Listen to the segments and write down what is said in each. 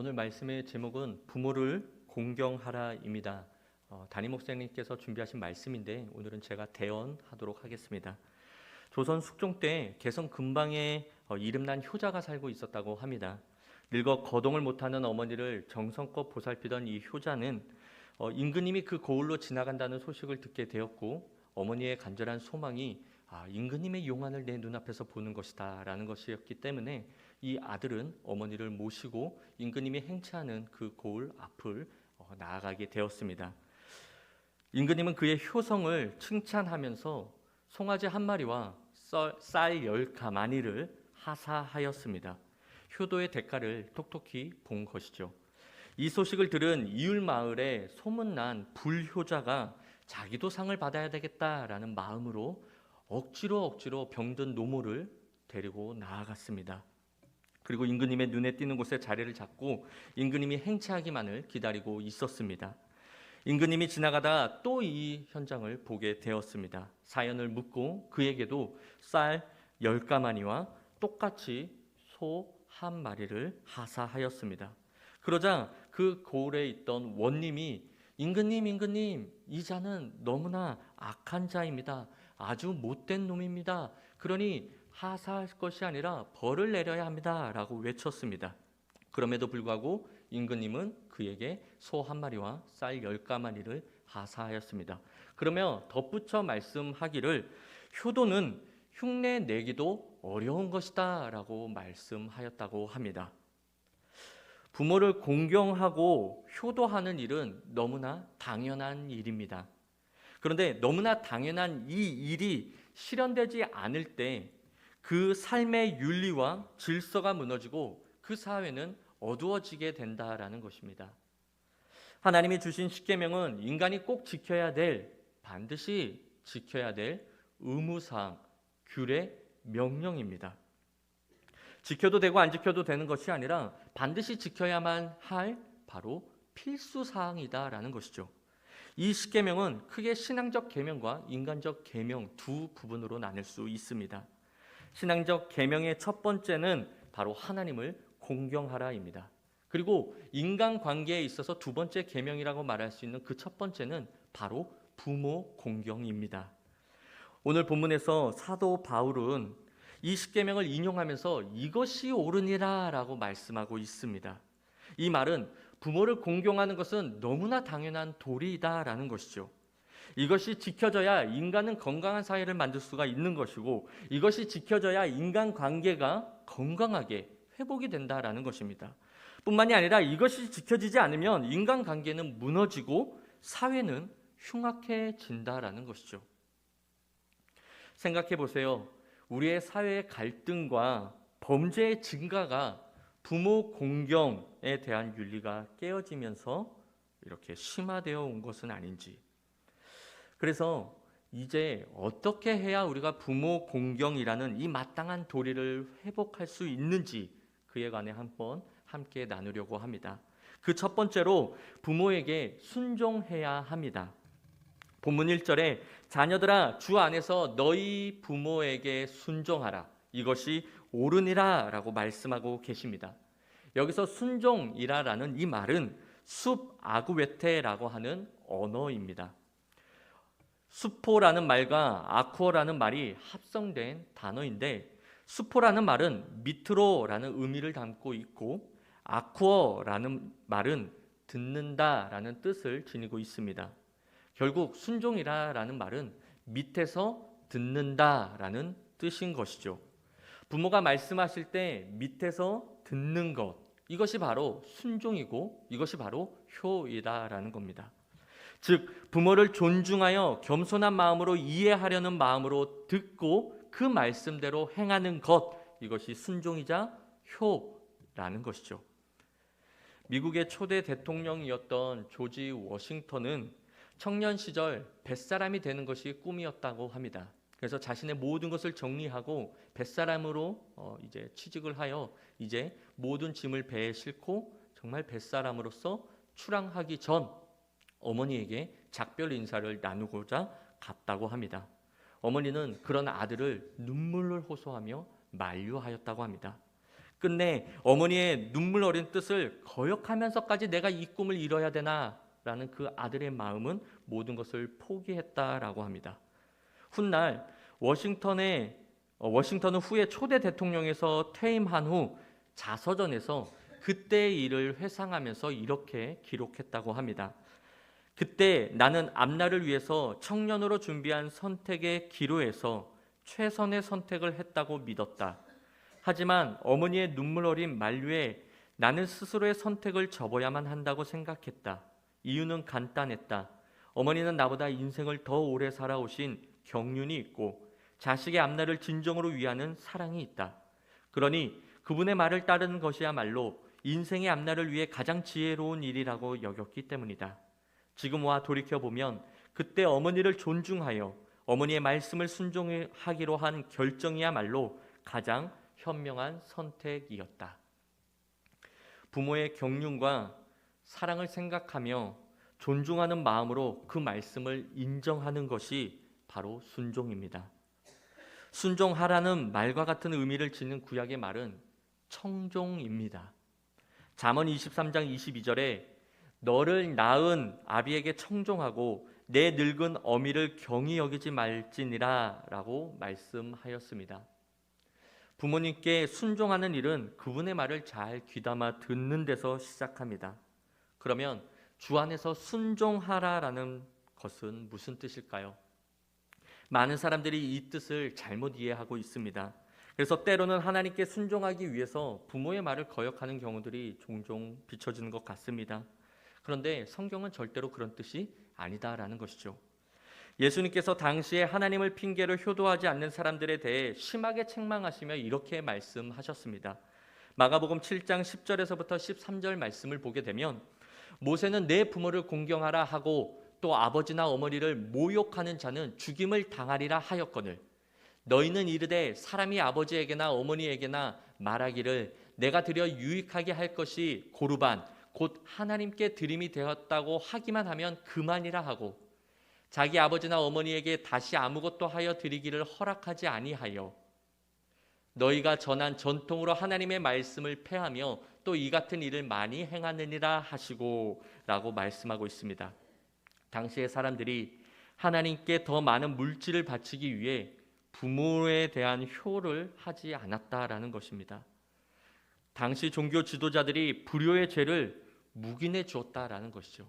오늘 말씀의 제목은 부모를 공경하라입니다. 어, 담임 목사님께서 준비하신 말씀인데 오늘은 제가 대언하도록 하겠습니다. 조선 숙종 때 개성 근방에 어, 이름난 효자가 살고 있었다고 합니다. 늙어 거동을 못하는 어머니를 정성껏 보살피던 이 효자는 어, 임금님이 그 고을로 지나간다는 소식을 듣게 되었고 어머니의 간절한 소망이 아, 임금님의 용안을 내 눈앞에서 보는 것이다라는 것이었기 때문에 이 아들은 어머니를 모시고 임금님이 행차하는 그 고을 앞을 어, 나아가게 되었습니다. 임금님은 그의 효성을 칭찬하면서 송아지 한 마리와 쌀 열 가마니를 하사하였습니다. 효도의 대가를 톡톡히 본 것이죠. 이 소식을 들은 이웃 마을에 소문난 불효자가 자기도 상을 받아야 되겠다라는 마음으로 억지로 억지로 병든 노모를 데리고 나아갔습니다. 그리고 임금님의 눈에 띄는 곳에 자리를 잡고 임금님이 행차하기만을 기다리고 있었습니다. 임금님이 지나가다 또 이 현장을 보게 되었습니다. 사연을 묻고 그에게도 쌀 열 가마니와 똑같이 소 한 마리를 하사하였습니다. 그러자 그 고을에 있던 원님이 임금님 임금님 이 자는 너무나 악한 자입니다. 아주 못된 놈입니다. 그러니 하사할 것이 아니라 벌을 내려야 합니다 라고 외쳤습니다. 그럼에도 불구하고 임금님은 그에게 소 한 마리와 쌀 열 가마니를 하사하였습니다. 그러며 덧붙여 말씀하기를 효도는 흉내 내기도 어려운 것이다 라고 말씀하였다고 합니다. 부모를 공경하고 효도하는 일은 너무나 당연한 일입니다. 그런데 너무나 당연한 이 일이 실현되지 않을 때 그 삶의 윤리와 질서가 무너지고 그 사회는 어두워지게 된다라는 것입니다. 하나님이 주신 십계명은 인간이 꼭 지켜야 될 반드시 지켜야 될 의무사항, 규례, 명령입니다. 지켜도 되고 안 지켜도 되는 것이 아니라 반드시 지켜야만 할 바로 필수 사항이다라는 것이죠. 이 십계명은 크게 신앙적 계명과 인간적 계명 두 부분으로 나눌 수 있습니다. 신앙적 계명의 첫 번째는 바로 하나님을 공경하라입니다. 그리고 인간 관계에 있어서 두 번째 계명이라고 말할 수 있는 그 첫 번째는 바로 부모 공경입니다. 오늘 본문에서 사도 바울은 이 십계명을 인용하면서 이것이 옳으니라라고 말씀하고 있습니다. 이 말은 부모를 공경하는 것은 너무나 당연한 도리이다라는 것이죠. 이것이 지켜져야 인간은 건강한 사회를 만들 수가 있는 것이고 이것이 지켜져야 인간 관계가 건강하게 회복이 된다라는 것입니다. 뿐만이 아니라 이것이 지켜지지 않으면 인간 관계는 무너지고 사회는 흉악해진다라는 것이죠. 생각해 보세요. 우리의 사회의 갈등과 범죄의 증가가 부모 공경에 대한 윤리가 깨어지면서 이렇게 심화되어 온 것은 아닌지. 그래서 이제 어떻게 해야 우리가 부모 공경이라는 이 마땅한 도리를 회복할 수 있는지 그에 관해 한번 함께 나누려고 합니다. 그 첫 번째로 부모에게 순종해야 합니다. 본문 1절에 자녀들아 주 안에서 너희 부모에게 순종하라. 이것이 옳으니라라고 말씀하고 계십니다. 여기서 순종이라라는 이 말은 숲 아구웨테라고 하는 언어입니다. 수포라는 말과 아쿠어라는 말이 합성된 단어인데 수포라는 말은 밑으로라는 의미를 담고 있고 아쿠어라는 말은 듣는다라는 뜻을 지니고 있습니다. 결국 순종이라라는 말은 밑에서 듣는다라는 뜻인 것이죠. 부모가 말씀하실 때 밑에서 듣는 것 이것이 바로 순종이고 이것이 바로 효이다라는 겁니다. 즉 부모를 존중하여 겸손한 마음으로 이해하려는 마음으로 듣고 그 말씀대로 행하는 것 이것이 순종이자 효라는 것이죠. 미국의 초대 대통령이었던 조지 워싱턴은 청년 시절 뱃사람이 되는 것이 꿈이었다고 합니다. 그래서 자신의 모든 것을 정리하고 뱃사람으로 어 이제 취직을 하여 이제 모든 짐을 배에 싣고 정말 뱃사람으로서 출항하기 전 어머니에게 작별 인사를 나누고자 갔다고 합니다. 어머니는 그런 아들을 눈물을 호소하며 만류하였다고 합니다. 끝내 어머니의 눈물 어린 뜻을 거역하면서까지 내가 이 꿈을 이뤄야 되나 라는 그 아들의 마음은 모든 것을 포기했다라고 합니다. 훗날 워싱턴의 어, 워싱턴은 후에 초대 대통령에서 퇴임한 후 자서전에서 그때의 일을 회상하면서 이렇게 기록했다고 합니다. 그때 나는 앞날을 위해서 청년으로 준비한 선택의 기로에서 최선의 선택을 했다고 믿었다. 하지만 어머니의 눈물 어린 만류에 나는 스스로의 선택을 접어야만 한다고 생각했다. 이유는 간단했다. 어머니는 나보다 인생을 더 오래 살아오신 경륜이 있고 자식의 앞날을 진정으로 위하는 사랑이 있다. 그러니 그분의 말을 따르는 것이야말로 인생의 앞날을 위해 가장 지혜로운 일이라고 여겼기 때문이다. 지금 와 돌이켜 보면 그때 어머니를 존중하여 어머니의 말씀을 순종하기로 한 결정이야말로 가장 현명한 선택이었다. 부모의 경륜과 사랑을 생각하며 존중하는 마음으로 그 말씀을 인정하는 것이 바로 순종입니다. 순종하라는 말과 같은 의미를 지닌 구약의 말은 청종입니다. 잠언 23장 22절에 너를 낳은 아비에게 청종하고 내 늙은 어미를 경히 여기지 말지니라라고 말씀하였습니다. 부모님께 순종하는 일은 그분의 말을 잘 귀담아 듣는 데서 시작합니다. 그러면 주 안에서 순종하라라는 것은 무슨 뜻일까요? 많은 사람들이 이 뜻을 잘못 이해하고 있습니다. 그래서 때로는 하나님께 순종하기 위해서 부모의 말을 거역하는 경우들이 종종 비춰지는 것 같습니다. 그런데 성경은 절대로 그런 뜻이 아니다라는 것이죠. 예수님께서 당시에 하나님을 핑계로 효도하지 않는 사람들에 대해 심하게 책망하시며 이렇게 말씀하셨습니다. 마가복음 7장 10절에서부터 13절 말씀을 보게 되면 모세는 내 부모를 공경하라 하고 또 아버지나 어머니를 모욕하는 자는 죽임을 당하리라 하였거늘 너희는 이르되 사람이 아버지에게나 어머니에게나 말하기를 내가 드려 유익하게 할 것이 고르반 곧 하나님께 드림이 되었다고 하기만 하면 그만이라 하고 자기 아버지나 어머니에게 다시 아무것도 하여 드리기를 허락하지 아니하여 너희가 전한 전통으로 하나님의 말씀을 폐하며 또 이 같은 일을 많이 행하느니라 하시고라고 말씀하고 있습니다. 당시의 사람들이 하나님께 더 많은 물질을 바치기 위해 부모에 대한 효를 하지 않았다라는 것입니다. 당시 종교 지도자들이 불효의 죄를 묵인해 주었다라는 것이죠.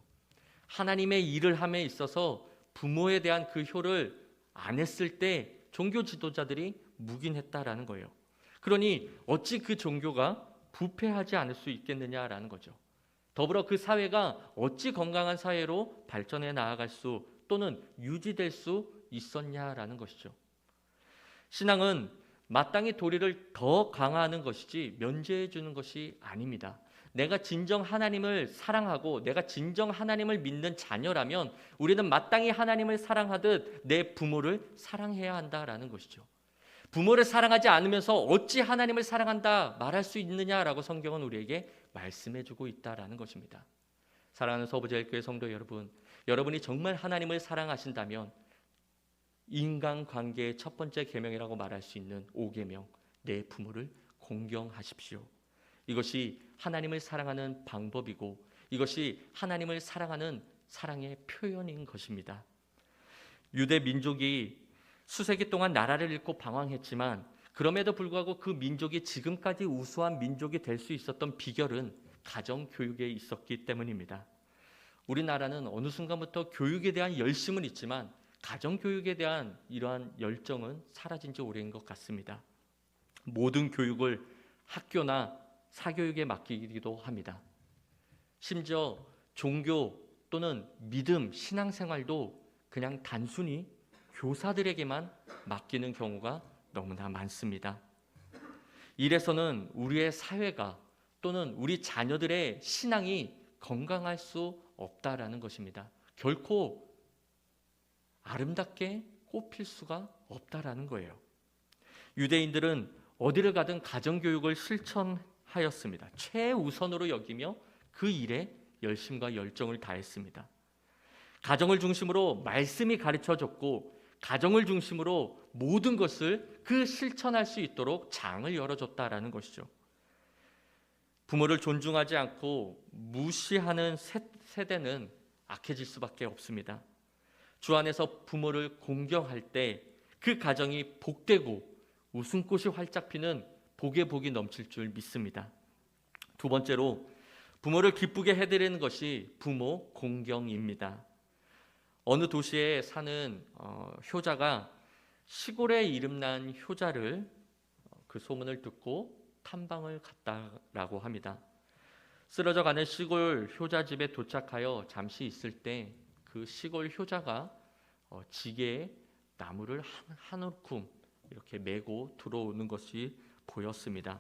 하나님의 일을 함에 있어서 부모에 대한 그 효를 안 했을 때 종교 지도자들이 묵인했다라는 거예요. 그러니 어찌 그 종교가 부패하지 않을 수 있겠느냐라는 거죠. 더불어 그 사회가 어찌 건강한 사회로 발전해 나아갈 수 또는 유지될 수 있었냐라는 것이죠. 신앙은 마땅히 도리를 더 강화하는 것이지 면제해 주는 것이 아닙니다. 내가 진정 하나님을 사랑하고 내가 진정 하나님을 믿는 자녀라면 우리는 마땅히 하나님을 사랑하듯 내 부모를 사랑해야 한다라는 것이죠. 부모를 사랑하지 않으면서 어찌 하나님을 사랑한다 말할 수 있느냐라고 성경은 우리에게 말씀해 주고 있다라는 것입니다. 사랑하는 서부제일교회 성도 여러분, 여러분이 정말 하나님을 사랑하신다면 인간 관계의 첫 번째 계명이라고 말할 수 있는 5계명 내 부모를 공경하십시오. 이것이 하나님을 사랑하는 방법이고 이것이 하나님을 사랑하는 사랑의 표현인 것입니다. 유대 민족이 수세기 동안 나라를 잃고 방황했지만 그럼에도 불구하고 그 민족이 지금까지 우수한 민족이 될 수 있었던 비결은 가정 교육에 있었기 때문입니다. 우리나라는 어느 순간부터 교육에 대한 열심은 있지만 가정 교육에 대한 이러한 열정은 사라진 지 오래인 것 같습니다. 모든 교육을 학교나 사교육에 맡기기도 합니다. 심지어 종교 또는 믿음, 신앙생활도 그냥 단순히 교사들에게만 맡기는 경우가 너무나 많습니다. 이래서는 우리의 사회가 또는 우리 자녀들의 신앙이 건강할 수 없다라는 것입니다. 결코 아름답게 꽃필 수가 없다라는 거예요. 유대인들은 어디를 가든 가정교육을 실천 하였습니다. 최우선으로 여기며 그 일에 열심과 열정을 다했습니다. 가정을 중심으로 말씀이 가르쳐 줬고 가정을 중심으로 모든 것을 그 실천할 수 있도록 장을 열어 줬다라는 것이죠. 부모를 존중하지 않고 무시하는 세, 세대는 악해질 수밖에 없습니다. 주 안에서 부모를 공경할 때 그 가정이 복되고 웃음꽃이 활짝 피는 복의 복이 넘칠 줄 믿습니다. 두 번째로 부모를 기쁘게 해드리는 것이 부모 공경입니다. 어느 도시에 사는 어, 효자가 시골에 이름난 효자를 어, 그 소문을 듣고 탐방을 갔다라고 합니다. 쓰러져 가는 시골 효자 집에 도착하여 잠시 있을 때 그 시골 효자가 어, 지게에 나무를 한, 한 움큼 이렇게 메고 들어오는 것이 보였습니다.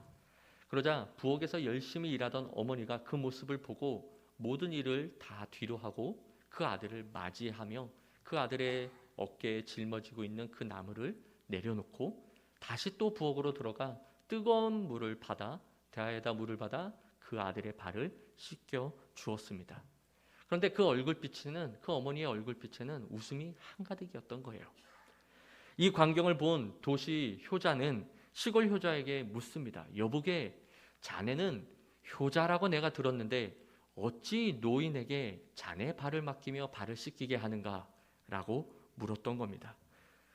그러자 부엌에서 열심히 일하던 어머니가 그 모습을 보고 모든 일을 다 뒤로 하고 그 아들을 맞이하며 그 아들의 어깨에 짊어지고 있는 그 나무를 내려놓고 다시 또 부엌으로 들어가 뜨거운 물을 받아 대야에다 물을 받아 그 아들의 발을 씻겨 주었습니다. 그런데 그 얼굴빛에는 그 어머니의 얼굴빛에는 웃음이 한가득이었던 거예요. 이 광경을 본 도시 효자는 시골 효자에게 묻습니다. 여보게 자네는 효자라고 내가 들었는데 어찌 노인에게 자네 발을 맡기며 발을 씻기게 하는가라고 물었던 겁니다.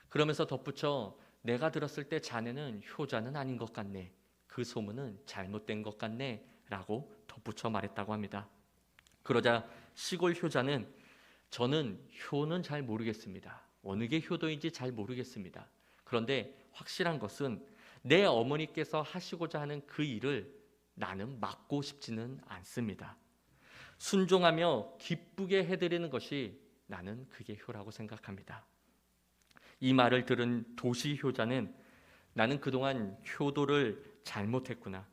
그러면서 덧붙여 내가 들었을 때 자네는 효자는 아닌 것 같네. 그 소문은 잘못된 것 같네 라고 덧붙여 말했다고 합니다. 그러자 시골 효자는 저는 효는 잘 모르겠습니다. 어느 게 효도인지 잘 모르겠습니다. 그런데 확실한 것은 내 어머니께서 하시고자 하는 그 일을 나는 막고 싶지는 않습니다. 순종하며 기쁘게 해드리는 것이 나는 그게 효라고 생각합니다. 이 말을 들은 도시 효자는 나는 그동안 효도를 잘못했구나.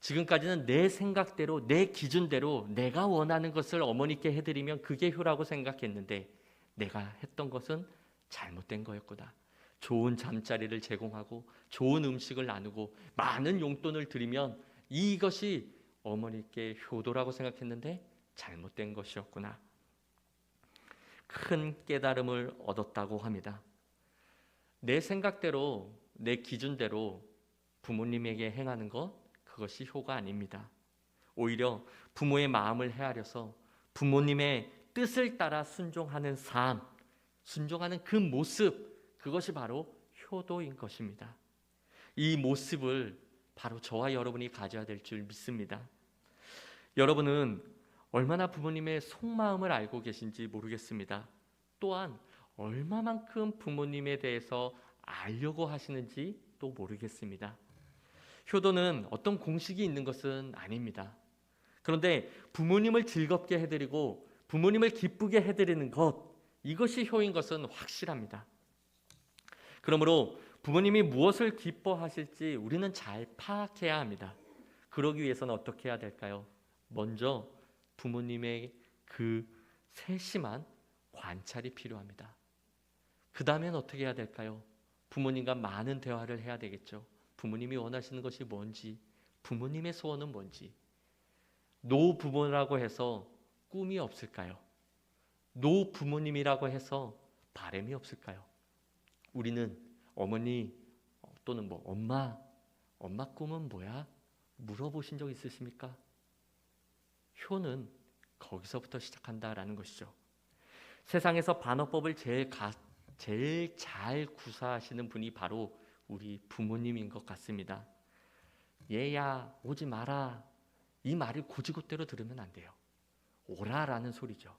지금까지는 내 생각대로, 내 기준대로 내가 원하는 것을 어머니께 해드리면 그게 효라고 생각했는데 내가 했던 것은 잘못된 거였구나. 좋은 잠자리를 제공하고 좋은 음식을 나누고 많은 용돈을 드리면 이것이 어머니께 효도라고 생각했는데 잘못된 것이었구나. 큰 깨달음을 얻었다고 합니다. 내 생각대로, 내 기준대로 부모님에게 행하는 것, 그것이 효가 아닙니다. 오히려 부모의 마음을 헤아려서 부모님의 뜻을 따라 순종하는 삶, 순종하는 그 모습, 그것이 바로 효도인 것입니다. 이 모습을 바로 저와 여러분이 가져야 될 줄 믿습니다. 여러분은 얼마나 부모님의 속마음을 알고 계신지 모르겠습니다. 또한 얼마만큼 부모님에 대해서 알려고 하시는지 또 모르겠습니다. 효도는 어떤 공식이 있는 것은 아닙니다. 그런데 부모님을 즐겁게 해드리고 부모님을 기쁘게 해드리는 것, 이것이 효인 것은 확실합니다. 그러므로 부모님이 무엇을 기뻐하실지 우리는 잘 파악해야 합니다. 그러기 위해서는 어떻게 해야 될까요? 먼저 부모님의 그 세심한 관찰이 필요합니다. 그 다음엔 어떻게 해야 될까요? 부모님과 많은 대화를 해야 되겠죠. 부모님이 원하시는 것이 뭔지, 부모님의 소원은 뭔지. 노 부모라고 해서 꿈이 없을까요? 노 부모님이라고 해서 바램이 없을까요? 우리는 어머니 또는 뭐 엄마, 엄마 꿈은 뭐야? 물어보신 적 있으십니까? 효는 거기서부터 시작한다라는 것이죠. 세상에서 반어법을 제일 가, 제일 잘 구사하시는 분이 바로 우리 부모님인 것 같습니다. 얘야 오지 마라 이 말을 고지고대로 들으면 안 돼요. 오라라는 소리죠.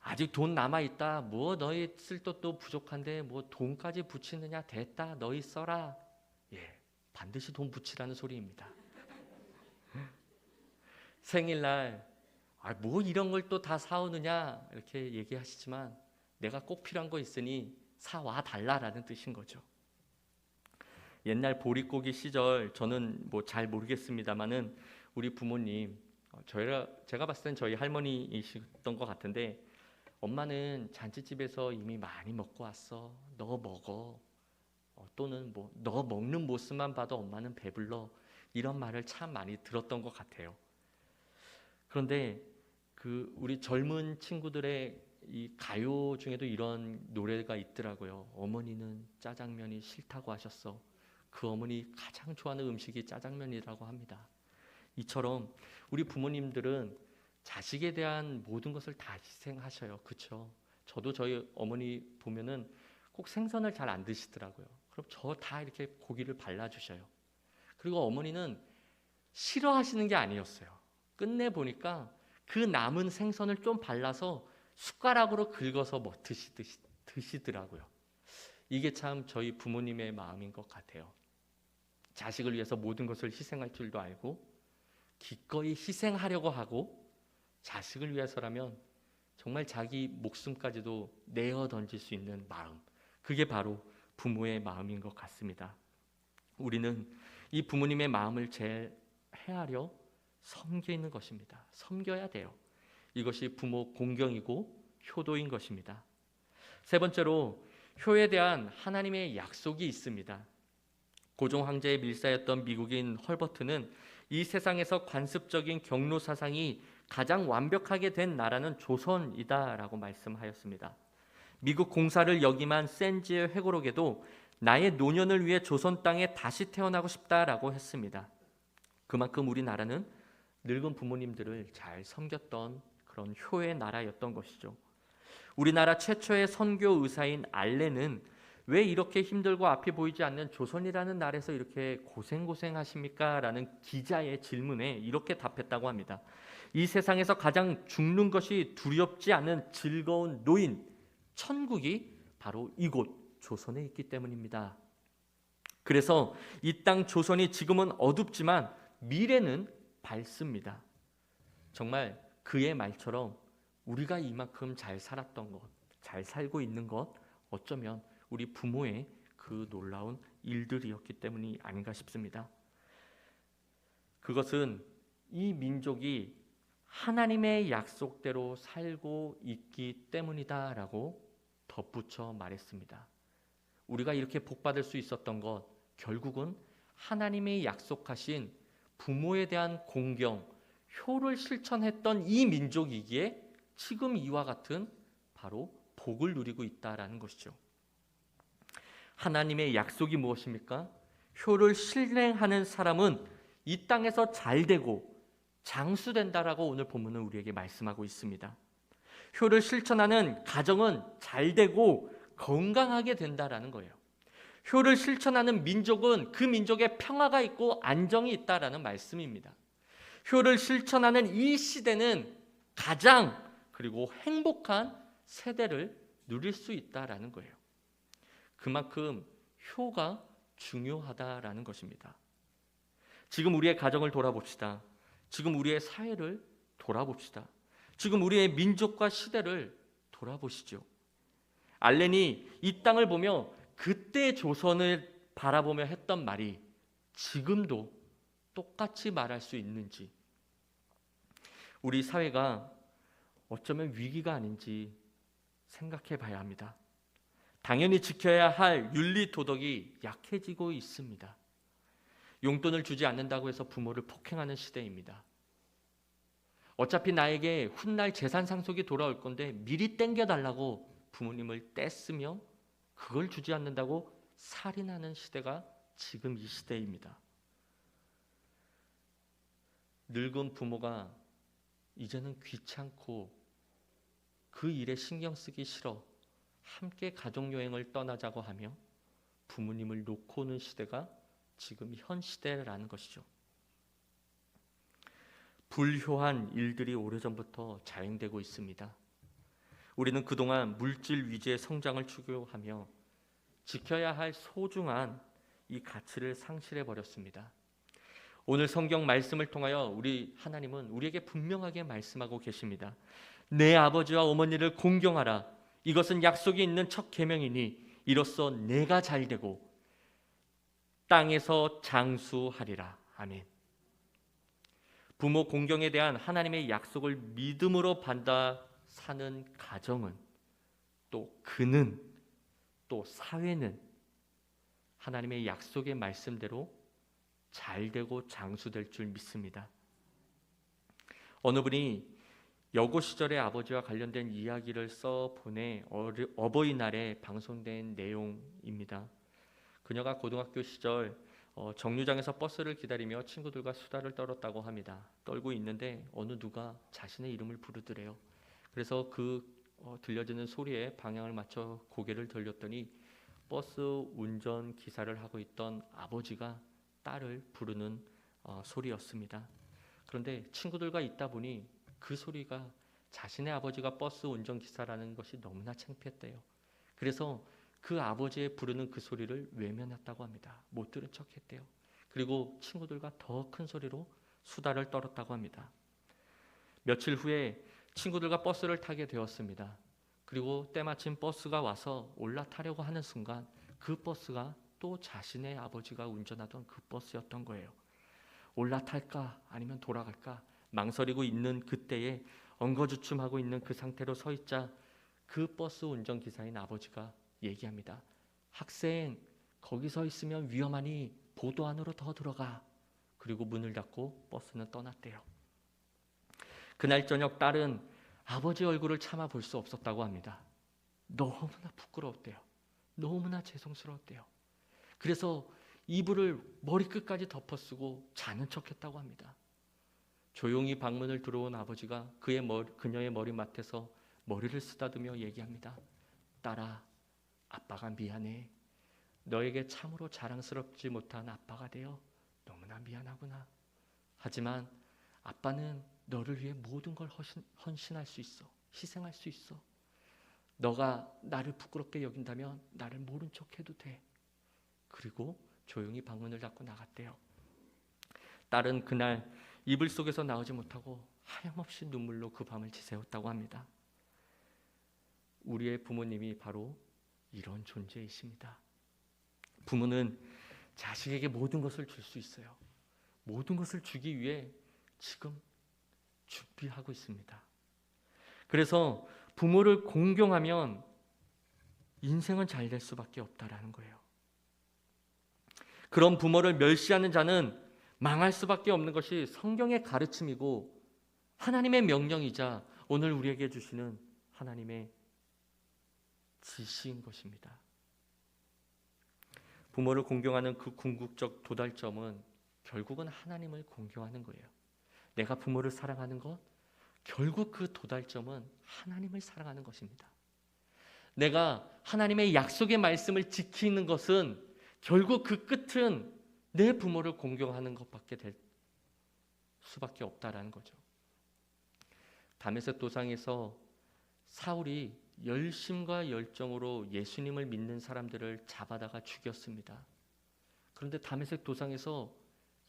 아직 돈 남아 있다. 뭐 너희 쓸 것도 부족한데 뭐 돈까지 붙이느냐 됐다. 너희 써라. 예, 반드시 돈 붙이라는 소리입니다. 생일날 아, 뭐 이런 걸 또 다 사오느냐 이렇게 얘기하시지만 내가 꼭 필요한 거 있으니 사와 달라라는 뜻인 거죠. 옛날 보릿고기 시절 저는 뭐 잘 모르겠습니다만은 우리 부모님 어, 저희가 제가 봤을 땐 저희 할머니이셨던 것 같은데 엄마는 잔치집에서 이미 많이 먹고 왔어. 너 먹어. 어, 또는 뭐 너 먹는 모습만 봐도 엄마는 배불러. 이런 말을 참 많이 들었던 것 같아요. 그런데 그 우리 젊은 친구들의 이 가요 중에도 이런 노래가 있더라고요. 어머니는 짜장면이 싫다고 하셨어. 그 어머니 가장 좋아하는 음식이 짜장면이라고 합니다. 이처럼 우리 부모님들은 자식에 대한 모든 것을 다 희생하셔요. 그렇죠? 저도 저희 어머니 보면은 꼭 생선을 잘 안 드시더라고요. 그럼 저 다 이렇게 고기를 발라 주셔요. 그리고 어머니는 싫어하시는 게 아니었어요. 끝내 보니까 그 남은 생선을 좀 발라서 숟가락으로 긁어서 뭐 드시듯이 드시더라고요. 이게 참 저희 부모님의 마음인 것 같아요. 자식을 위해서 모든 것을 희생할 줄도 알고 기꺼이 희생하려고 하고 자식을 위해서라면 정말 자기 목숨까지도 내어 던질 수 있는 마음. 그게 바로 부모의 마음인 것 같습니다. 우리는 이 부모님의 마음을 제일 헤아려 섬기는 것입니다. 섬겨야 돼요. 이것이 부모 공경이고 효도인 것입니다. 세 번째로 효에 대한 하나님의 약속이 있습니다. 고종 황제의 밀사였던 미국인 헐버트는 이 세상에서 관습적인 경로 사상이 가장 완벽하게 된 나라는 조선이다라고 말씀하였습니다. 미국 공사를 역임한 센지의 회고록에도 나의 노년을 위해 조선 땅에 다시 태어나고 싶다라고 했습니다. 그만큼 우리나라는 늙은 부모님들을 잘 섬겼던 그런 효의 나라였던 것이죠. 우리나라 최초의 선교 의사인 알렌은 왜 이렇게 힘들고 앞이 보이지 않는 조선이라는 나라에서 이렇게 고생고생 하십니까? 라는 기자의 질문에 이렇게 답했다고 합니다. 이 세상에서 가장 죽는 것이 두렵지 않은 즐거운 노인, 천국이 바로 이곳 조선에 있기 때문입니다. 그래서 이 땅 조선이 지금은 어둡지만 미래는 밝습니다. 정말 그의 말처럼 우리가 이만큼 잘 살았던 것, 잘 살고 있는 것, 어쩌면 우리 부모의 그 놀라운 일들이었기 때문이 아닌가 싶습니다. 그것은 이 민족이 하나님의 약속대로 살고 있기 때문이다라고 덧붙여 말했습니다. 우리가 이렇게 복받을 수 있었던 것 결국은 하나님의 약속하신 부모에 대한 공경, 효를 실천했던 이 민족이기에 지금 이와 같은 바로 복을 누리고 있다라는 것이죠. 하나님의 약속이 무엇입니까? 효를 실행하는 사람은 이 땅에서 잘 되고 장수된다라고 오늘 본문은 우리에게 말씀하고 있습니다. 효를 실천하는 가정은 잘 되고 건강하게 된다라는 거예요. 효를 실천하는 민족은 그 민족에 평화가 있고 안정이 있다라는 말씀입니다. 효를 실천하는 이 시대는 가장 그리고 행복한 세대를 누릴 수 있다라는 거예요. 그만큼 효가 중요하다라는 것입니다. 지금 우리의 가정을 돌아봅시다. 지금 우리의 사회를 돌아봅시다. 지금 우리의 민족과 시대를 돌아보시죠. 알렌이 이 땅을 보며 그때 조선을 바라보며 했던 말이 지금도 똑같이 말할 수 있는지 우리 사회가 어쩌면 위기가 아닌지 생각해 봐야 합니다. 당연히 지켜야 할 윤리 도덕이 약해지고 있습니다. 용돈을 주지 않는다고 해서 부모를 폭행하는 시대입니다. 어차피 나에게 훗날 재산 상속이 돌아올 건데 미리 땡겨 달라고 부모님을 떼쓰며 그걸 주지 않는다고 살인하는 시대가 지금 이 시대입니다. 늙은 부모가 이제는 귀찮고 그 일에 신경 쓰기 싫어 함께 가족 여행을 떠나자고 하며 부모님을 놓고 오는 시대가 지금 현 시대라는 것이죠. 불효한 일들이 오래전부터 자행되고 있습니다. 우리는 그동안 물질 위주의 성장을 추구하며 지켜야 할 소중한 이 가치를 상실해 버렸습니다. 오늘 성경 말씀을 통하여 우리 하나님은 우리에게 분명하게 말씀하고 계십니다. 내 아버지와 어머니를 공경하라. 이것은 약속이 있는 첫 계명이니 이로써 내가 잘 되고 땅에서 장수하리라. 아멘. 부모 공경에 대한 하나님의 약속을 믿음으로 받아 사는 가정은 또 그는 또 사회는 하나님의 약속의 말씀대로 잘 되고 장수될 줄 믿습니다. 어느 분이 여고 시절의 아버지와 관련된 이야기를 써 보내 어버이날에 방송된 내용입니다. 그녀가 고등학교 시절 어, 정류장에서 버스를 기다리며 친구들과 수다를 떨었다고 합니다. 떨고 있는데 어느 누가 자신의 이름을 부르더래요. 그래서 그 어, 들려지는 소리에 방향을 맞춰 고개를 돌렸더니 버스 운전 기사를 하고 있던 아버지가 딸을 부르는 어, 소리였습니다. 그런데 친구들과 있다 보니 그 소리가 자신의 아버지가 버스 운전 기사라는 것이 너무나 창피했대요. 그래서 그 아버지의 부르는 그 소리를 외면했다고 합니다. 못 들은 척 했대요. 그리고 친구들과 더 큰 소리로 수다를 떨었다고 합니다. 며칠 후에 친구들과 버스를 타게 되었습니다. 그리고 때마침 버스가 와서 올라타려고 하는 순간 그 버스가 또 자신의 아버지가 운전하던 그 버스였던 거예요. 올라탈까 아니면 돌아갈까 망설이고 있는 그때에 엉거주춤하고 있는 그 상태로 서 있자 그 버스 운전 기사인 아버지가 얘기합니다. 학생 거기 서 있으면 위험하니 보도 안으로 더 들어가. 그리고 문을 닫고 버스는 떠났대요. 그날 저녁 딸은 아버지 얼굴을 참아 볼 수 없었다고 합니다. 너무나 부끄러웠대요. 너무나 죄송스러웠대요. 그래서 이불을 머리끝까지 덮어쓰고 자는 척했다고 합니다. 조용히 방문을 들어온 아버지가 그의 머리, 그녀의 머리맡에서 머리를 쓰다듬며 얘기합니다. 딸아, 아빠가 미안해. 너에게 참으로 자랑스럽지 못한 아빠가 되어 너무나 미안하구나. 하지만 아빠는 너를 위해 모든 걸 헌신, 헌신할 수 있어. 희생할 수 있어. 너가 나를 부끄럽게 여긴다면 나를 모른 척 해도 돼. 그리고 조용히 방문을 닫고 나갔대요. 딸은 그날 이불 속에서 나오지 못하고 하염없이 눈물로 그 밤을 지새웠다고 합니다. 우리의 부모님이 바로 이런 존재이십니다. 부모는 자식에게 모든 것을 줄 수 있어요. 모든 것을 주기 위해 지금 준비하고 있습니다. 그래서 부모를 공경하면 인생은 잘 될 수밖에 없다라는 거예요. 그런 부모를 멸시하는 자는 망할 수밖에 없는 것이 성경의 가르침이고 하나님의 명령이자 오늘 우리에게 주시는 하나님의 지시인 것입니다. 부모를 공경하는 그 궁극적 도달점은 결국은 하나님을 공경하는 거예요. 내가 부모를 사랑하는 것 결국 그 도달점은 하나님을 사랑하는 것입니다. 내가 하나님의 약속의 말씀을 지키는 것은 결국 그 끝은 내 부모를 공경하는 것밖에 될 수밖에 없다라는 거죠. 다메섹 도상에서 사울이 열심과 열정으로 예수님을 믿는 사람들을 잡아다가 죽였습니다. 그런데 다메섹 도상에서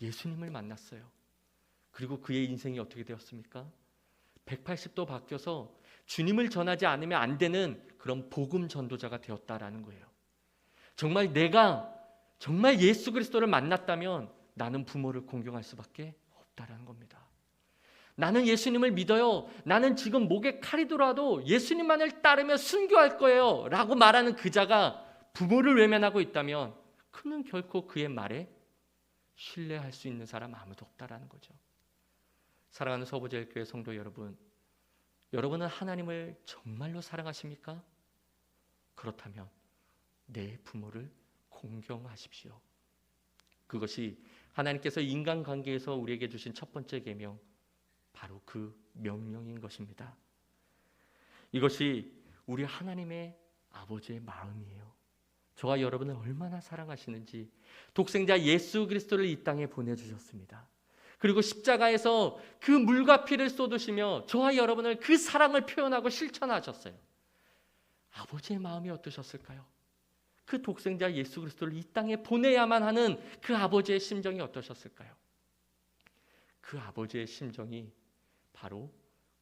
예수님을 만났어요. 그리고 그의 인생이 어떻게 되었습니까? 180도 바뀌어서 주님을 전하지 않으면 안 되는 그런 복음 전도자가 되었다라는 거예요. 정말 내가 정말 예수 그리스도를 만났다면 나는 부모를 공경할 수밖에 없다라는 겁니다. 나는 예수님을 믿어요. 나는 지금 목에 칼이 들어와도 예수님만을 따르며 순교할 거예요. 라고 말하는 그 자가 부모를 외면하고 있다면 그는 결코 그의 말에 신뢰할 수 있는 사람 아무도 없다라는 거죠. 사랑하는 서부제일교회 성도 여러분, 여러분은 하나님을 정말로 사랑하십니까? 그렇다면 내 부모를 공경하십시오. 그것이 하나님께서 인간관계에서 우리에게 주신 첫 번째 계명 바로 그 명령인 것입니다. 이것이 우리 하나님의 아버지의 마음이에요. 저와 여러분을 얼마나 사랑하시는지 독생자 예수 그리스도를 이 땅에 보내주셨습니다. 그리고 십자가에서 그 물과 피를 쏟으시며 저와 여러분을 그 사랑을 표현하고 실천하셨어요. 아버지의 마음이 어떠셨을까요? 그 독생자 예수 그리스도를 이 땅에 보내야만 하는 그 아버지의 심정이 어떠셨을까요? 그 아버지의 심정이 바로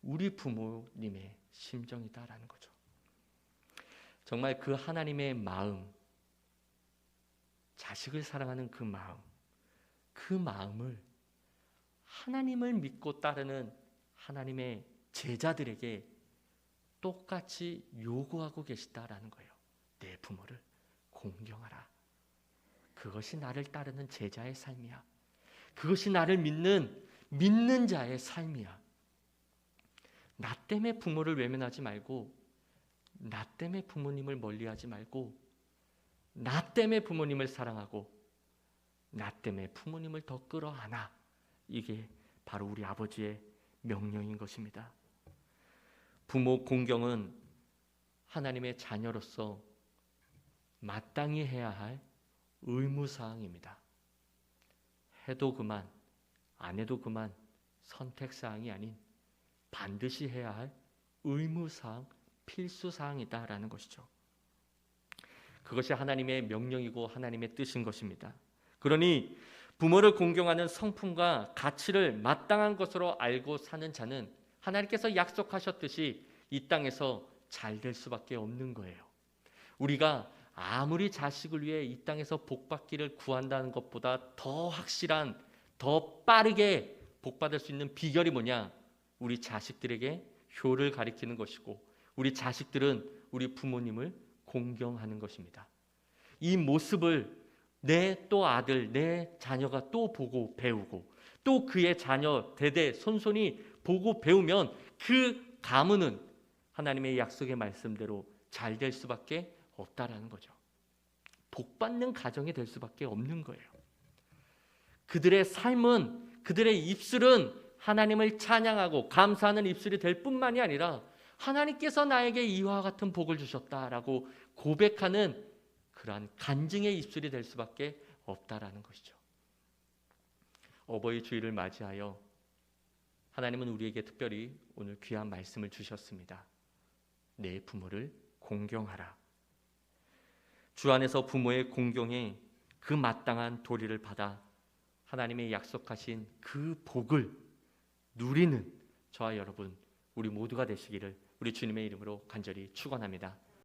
우리 부모님의 심정이다라는 거죠. 정말 그 하나님의 마음, 자식을 사랑하는 그 마음, 그 마음을 하나님을 믿고 따르는 하나님의 제자들에게 똑같이 요구하고 계시다라는 거예요. 내 부모를 공경하라. 그것이 나를 따르는 제자의 삶이야. 그것이 나를 믿는 믿는 자의 삶이야. 나 때문에 부모를 외면하지 말고 나 때문에 부모님을 멀리하지 말고 나 때문에 부모님을 사랑하고 나 때문에 부모님을 더 끌어안아. 이게 바로 우리 아버지의 명령인 것입니다. 부모 공경은 하나님의 자녀로서 마땅히 해야 할 의무 사항입니다. 해도 그만, 안 해도 그만 선택 사항이 아닌 반드시 해야 할 의무 사항, 필수 사항이다라는 것이죠. 그것이 하나님의 명령이고 하나님의 뜻인 것입니다. 그러니 부모를 공경하는 성품과 가치를 마땅한 것으로 알고 사는 자는 하나님께서 약속하셨듯이 이 땅에서 잘 될 수밖에 없는 거예요. 우리가 아무리 자식을 위해 이 땅에서 복받기를 구한다는 것보다 더 확실한, 더 빠르게 복받을 수 있는 비결이 뭐냐? 우리 자식들에게 효를 가리키는 것이고, 우리 자식들은 우리 부모님을 공경하는 것입니다. 이 모습을 내 또 아들, 내 자녀가 또 보고 배우고, 또 그의 자녀 대대 손손이 보고 배우면 그 가문은 하나님의 약속의 말씀대로 잘 될 수밖에 없다라는 거죠. 복 받는 가정이 될 수밖에 없는 거예요. 그들의 삶은 그들의 입술은 하나님을 찬양하고 감사하는 입술이 될 뿐만이 아니라 하나님께서 나에게 이와 같은 복을 주셨다라고 고백하는 그러한 간증의 입술이 될 수밖에 없다라는 것이죠. 어버이 주일을 맞이하여 하나님은 우리에게 특별히 오늘 귀한 말씀을 주셨습니다. 내 부모를 공경하라. 주 안에서 부모의 공경에 그 마땅한 도리를 받아 하나님의 약속하신 그 복을 누리는 저와 여러분 우리 모두가 되시기를 우리 주님의 이름으로 간절히 축원합니다.